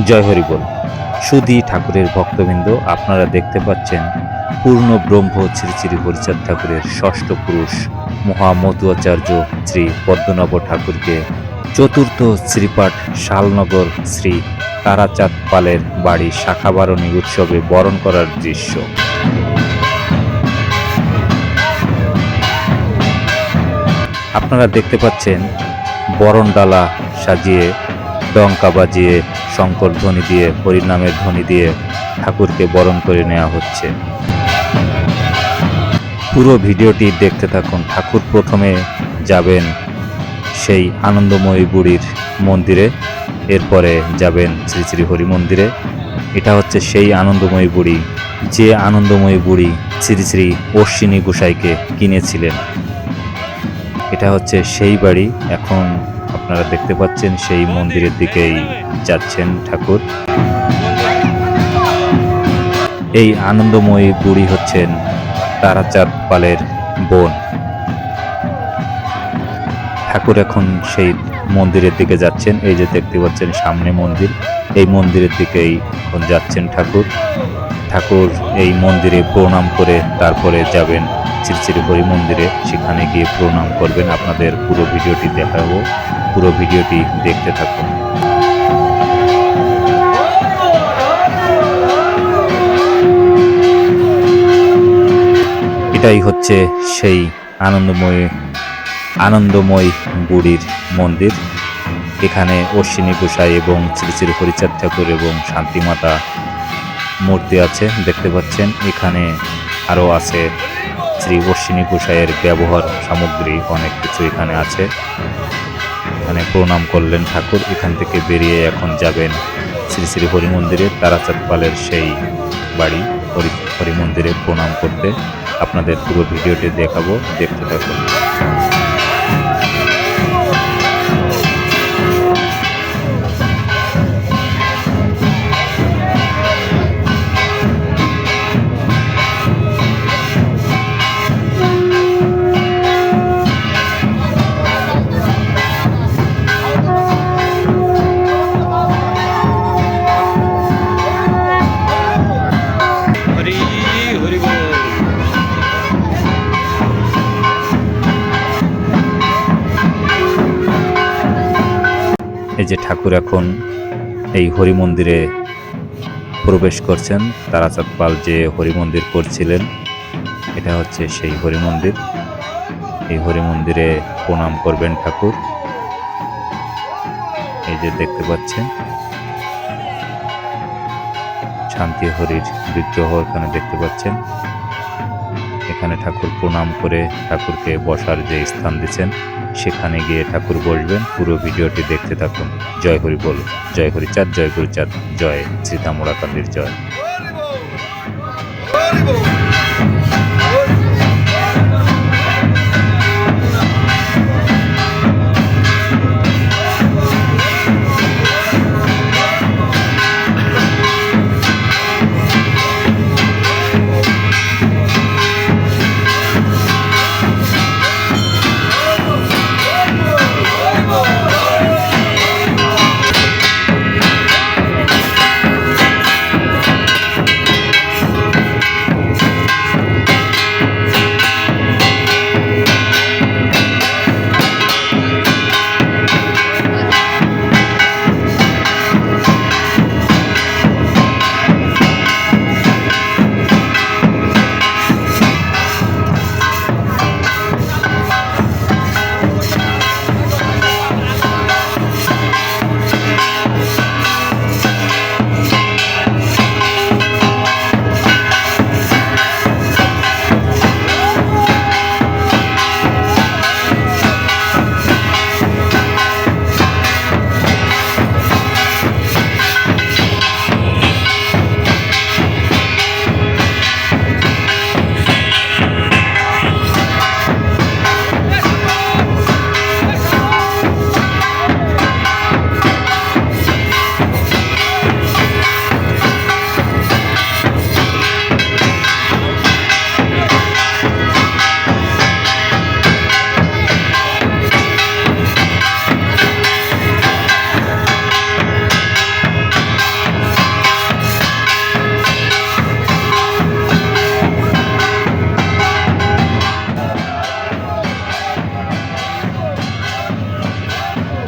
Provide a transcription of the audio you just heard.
জয় হরি বল সুধী ঠাকুরের ভক্তবৃন্দ, আপনারা দেখতে পাচ্ছেন পূর্ণ ব্রহ্ম শ্রী শ্রী হরিচাঁদ ঠাকুরের ষষ্ঠ পুরুষ মহামতুয়াচার্য শ্রী পদ্মনাভ ঠাকুরকে চতুর্থ শ্রীপাঠ শালনগর শ্রী তারাচাঁদ পালের বাড়ি শাখাবারণী উৎসবে বরণ করার দৃশ্য। আপনারা দেখতে পাচ্ছেন বরণডালা সাজিয়ে ডঙ্কা বাজিয়ে, শঙ্কর ধ্বনি দিয়ে, হরিনামের ধ্বনি দিয়ে ঠাকুরকে বরণ করে নেওয়া হচ্ছে। পুরো ভিডিওটি দেখতে থাকুন। ঠাকুর প্রথমে যাবেন সেই আনন্দময়ী বুড়ির মন্দিরে, এরপরে যাবেন শ্রী শ্রী হরি মন্দিরে এটা হচ্ছে সেই আনন্দময়ী বুড়ি। যে আনন্দময়ী বুড়ি শ্রী শ্রী অশ্বিনী গোসাইকে কিনেছিলেন। এটা হচ্ছে সেই বাড়ি। এখন আপনারা দেখতে পাচ্ছেন সেই মন্দিরের দিকেই যাচ্ছেন ঠাকুর। এই আনন্দময়ী বুড়ি হচ্ছেন তারাচাঁদ পালের বোন। ঠাকুর এখন সেই মন্দিরের দিকে যাচ্ছেন। এই যে দেখতে পাচ্ছেন সামনে মন্দির। এই মন্দিরের দিকেই এখন যাচ্ছেন ঠাকুর। ঠাকুর এই মন্দিরে প্রণাম করে তারপরে যাবেন শ্রী শ্রী হরি মন্দিরে। সেখানে গিয়ে প্রণাম করবেন। আপনাদের পুরো ভিডিওটি দেখাবো। পুরো ভিডিওটি দেখতে থাকুন। এটাই হচ্ছে সেই আনন্দময় আনন্দময় বুড়ির মন্দির। এখানে অশ্বিনী গোসাই এবং শ্রী শ্রী হরিচাঁদ ঠাকুর এবং শান্তিমাতা মূর্তি আছে, দেখতে পাচ্ছেন। এখানে আরও আছে শ্রী অশ্বিনী গোসাইয়ের ব্যবহার সামগ্রী, অনেক কিছু এখানে আছে। এখানে প্রণাম করলেন ঠাকুর। এখান থেকে বেরিয়ে এখন যাবেন শ্রী শ্রী হরি মন্দিরে তারাচাঁদ পালের সেই বাড়ি, হরি হরি মন্দিরে প্রণাম করতে। আপনাদের পুরো ভিডিওটি দেখাবো, দেখতে থাকুন। যে ঠাকুর এখন এই হরি মন্দিরে প্রবেশ করছেন তারাচাঁদ পাল যে হরি মন্দির করছিলেন, এটা হচ্ছে সেই হরি মন্দির এই হরি মন্দিরে প্রণাম করবেন ঠাকুর। এই যে দেখতে পাচ্ছেন শান্তি হরির বিগ্রহ এখানে দেখতে পাচ্ছেন। এখানে ঠাকুর প্রণাম করে ঠাকুরকে বসার যে স্থান দিচ্ছেন, সেখানে গিয়ে ঠাকুর বসবেন। পুরো ভিডিওটি দেখতে থাকুন। জয় হরি বল। জয় হরি চাঁদ, জয় জয় সীতামোড়াকান্দির জয়। হরি বল।